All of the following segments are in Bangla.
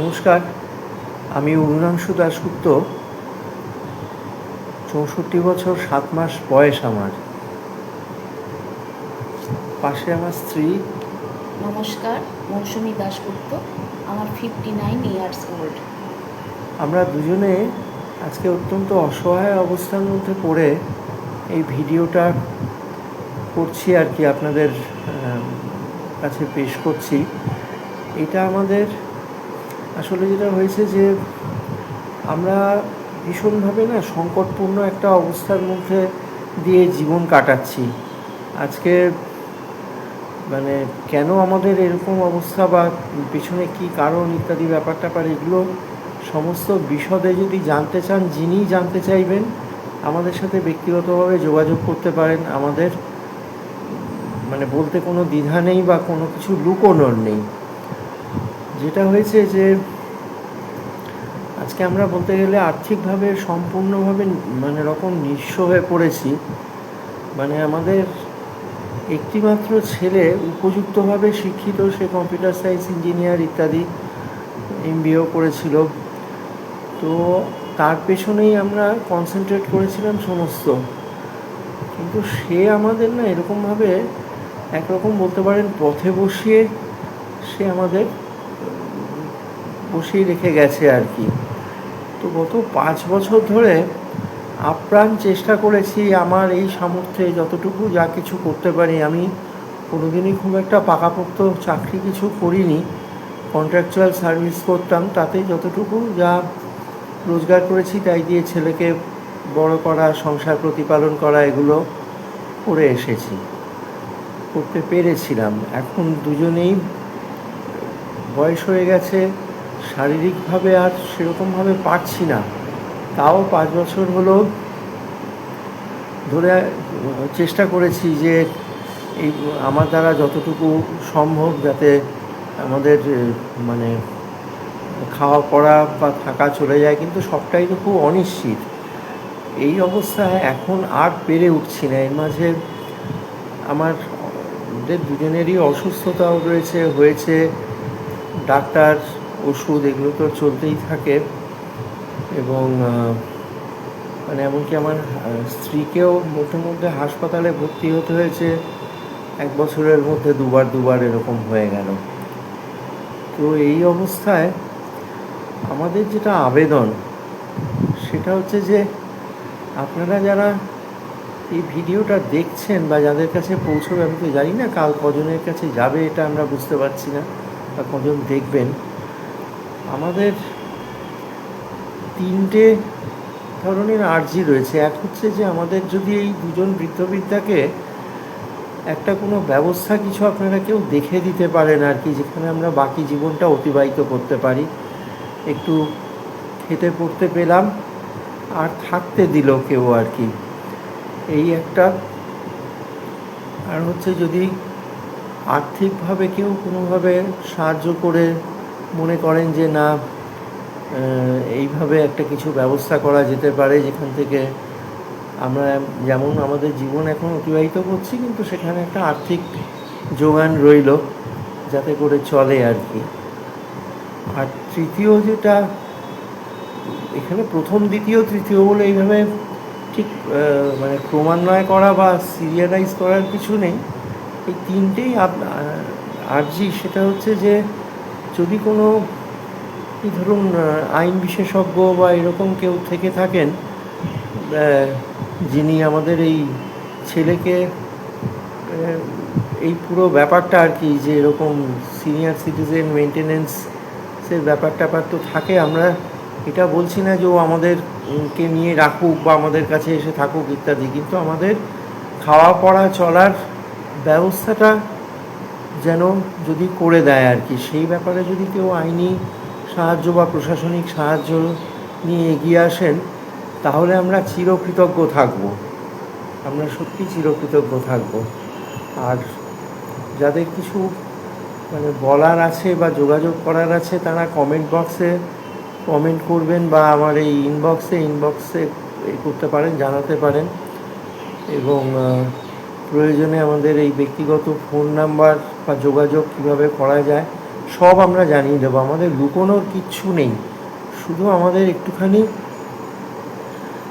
নমস্কার আমি অরুণাংশু দাশগুপ্ত। চৌষট্টি বছর সাত মাস বয়স আমার। পাশে আমার স্ত্রী। নমস্কার মৌসুমী দাশগুপ্ত আমার ফিফটি নাইন ইয়ার্স ওল্ড আমরা দুজনে আজকে অত্যন্ত অসহায় অবস্থার মধ্যে পড়ে এই ভিডিওটা করছি আর কি আপনাদের কাছে পেশ করছি। এটা আমাদের আসলে যেটা হয়েছে যে আমরা ভীষণভাবে না সংকটপূর্ণ একটা অবস্থার মধ্যে দিয়ে জীবন কাটাচ্ছি। আজকে মানে কেন আমাদের এরকম অবস্থা বা পিছনে কি কারণ ইত্যাদি ব্যাপার ট্যাপার এগুলো সমস্ত বিশদে যদি জানতে চান যিনি জানতে চাইবেন, আমাদের সাথে ব্যক্তিগতভাবে যোগাযোগ করতে পারেন। আমাদের মানে বলতে কোনো দ্বিধা নেই বা কোনো কিছু লুকোনোর নেই। যেটা হয়েছে যে আজকে আমরা বলতে গেলে আর্থিকভাবে সম্পূর্ণভাবে মানে রকম নিঃস্ব হয়ে পড়েছি। মানে আমাদের একটিমাত্র ছেলে উপযুক্তভাবে শিক্ষিত, সে কম্পিউটার সায়েন্স ইঞ্জিনিয়ার ইত্যাদি এমবিও করেছিল। তো তার পেছনেই আমরা কনসেন্ট্রেট করেছিলাম সমস্ত। কিন্তু সে আমাদের না এরকমভাবে একরকম বলতে পারেন পথে বসিয়ে সে আমাদের বসিয়ে রেখে গেছে আর কি। তো গত পাঁচ বছর ধরে আপ্রাণ চেষ্টা করেছি আমার এই সামর্থ্যে যতটুকু যা কিছু করতে পারি। আমি কোনোদিনই খুব একটা পাকাপোক্ত চাকরি কিছু করিনি। কন্ট্রাকচুয়াল সার্ভিস করতাম, তাতে যতটুকু যা রোজগার করেছি তাই দিয়ে ছেলেকে বড় করা, সংসার প্রতিপালন করা, এগুলো করে এসেছি। করতে পেরেছিলাম। এখন দুজনেই বয়স হয়ে গেছে। শারীরিকভাবে আর সেরকমভাবে পারছি না। তাও পাঁচ বছর হলো ধরে চেষ্টা করেছি যে এই আমার দ্বারা যতটুকু সম্ভব যাতে আমাদের মানে খাওয়া পড়া বা থাকা চলে যায়, কিন্তু সবটাই তো খুব অনিশ্চিত। এই অবস্থায় এখন আর পেরে উঠছি না। এর মাঝে আমার দুজনেরই অসুস্থতাও রয়েছে, হয়েছে, ডাক্তার ওষুধ এগুলো তো চলতেই থাকে এবং মানে এমনকি আমার স্ত্রীকেও মধ্যে মধ্যে হাসপাতালে ভর্তি হতে হয়েছে। এক বছরের মধ্যে দুবার দুবার এরকম হয়ে গেল। তো এই অবস্থায় আমাদের যেটা আবেদন, সেটা হচ্ছে যে আপনারা যারা এই ভিডিওটা দেখছেন বা যাদের কাছে পৌঁছবে, আমি তো জানি না কাল কজনের কাছে যাবে, এটা আমরা বুঝতে পারছি না, বা কজন দেখবেন। আমাদের তিনটে ধরনের আর্জি রয়েছে। এক হচ্ছে যে আমাদের যদি এই দুজন বৃদ্ধবৃদ্ধাকে একটা কোনো ব্যবস্থা কিছু আপনারা কেউ দেখে দিতে পারেন আর কি, যেখানে আমরা বাকি জীবনটা অতিবাহিত করতে পারি। একটু খেতে পড়তে পেলাম আর থাকতে দিল কেউ আর কি। এই একটা। আর হচ্ছে যদি আর্থিকভাবে কেউ কোনোভাবে সাহায্য করে মনে করেন যে না এইভাবে একটা কিছু ব্যবস্থা করা যেতে পারে যেখান থেকে আমরা যেমন আমাদের জীবন এখন অতিবাহিত করছি, কিন্তু সেখানে একটা আর্থিক যোগান রইল যাতে করে চলে আর কি। আর তৃতীয় যেটা, এখানে প্রথম, দ্বিতীয়, তৃতীয় বলে এইভাবে ঠিক মানে ক্রমান্বয় করা বা সিরিয়ালাইজ করার কিছু নেই। এই তিনটেই আর্জি, সেটা হচ্ছে যে যদি কোনো ধরুন আইন বিশেষজ্ঞ বা এরকম কেউ থেকে থাকেন যিনি আমাদের এই ছেলেকে এই পুরো ব্যাপারটা আর কি, যে এরকম সিনিয়র সিটিজেন মেনটেনেন্সের ব্যাপার ট্যাপার তো থাকে, আমরা এটা বলছি না যে ও আমাদেরকে নিয়ে রাখুক বা আমাদের কাছে এসে থাকুক ইত্যাদি, কিন্তু আমাদের খাওয়া পড়া চলার ব্যবস্থাটা যেন যদি করে দেয় আর কি। সেই ব্যাপারে যদি কেউ আইনি সাহায্য বা প্রশাসনিক সাহায্য নিয়ে এগিয়ে আসেন, তাহলে আমরা চিরকৃতজ্ঞ থাকব। আমরা সত্যি চিরকৃতজ্ঞ থাকব। আর যাদের কিছু মানে বলার আছে বা যোগাযোগ করার আছে, তারা কমেন্ট বক্সে কমেন্ট করবেন বা আমার এই ইনবক্সে ইনবক্সে করতে পারেন, জানাতে পারেন। এবং প্রয়োজনে আমাদের এই ব্যক্তিগত ফোন নাম্বার বা যোগাযোগ কীভাবে করা যায়, সব আমরা জানিয়ে দেবো। আমাদের লুকোনোর কিচ্ছু নেই। শুধু আমাদের একটুখানি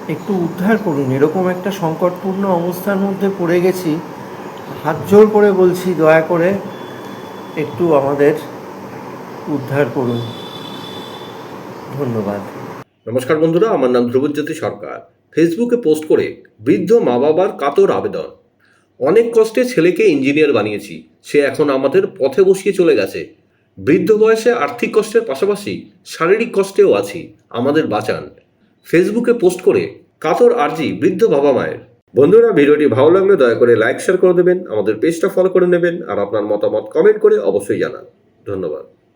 একটু উদ্ধার করুন। এরকম একটা সংকটপূর্ণ অবস্থার মধ্যে পড়ে গেছি। হাত জোর করে বলছি, দয়া করে একটু আমাদের উদ্ধার করুন। ধন্যবাদ। নমস্কার বন্ধুরা, আমার নাম ধ্রুবজ্যোতি সরকার। ফেসবুকে পোস্ট করে বৃদ্ধ মা বাবার কাতর আবেদন। অনেক কষ্টে ছেলেকে ইঞ্জিনিয়ার বানিয়েছি। সে এখন আমাদের পথে বসিয়ে চলে গেছে। বৃদ্ধ বয়সে আর্থিক কষ্টের পাশাপাশি শারীরিক কষ্টেও আছি, আমাদের বাঁচান। ফেসবুকে পোস্ট করে কাতর আর্জি বৃদ্ধ বাবা মায়ের। বন্ধুরা, ভিডিওটি ভালো লাগলে দয়া করে লাইক শেয়ার করে দেবেন, আমাদের পেজটা ফলো করে নেবেন, আর আপনার মতামত কমেন্ট করে অবশ্যই জানান। ধন্যবাদ।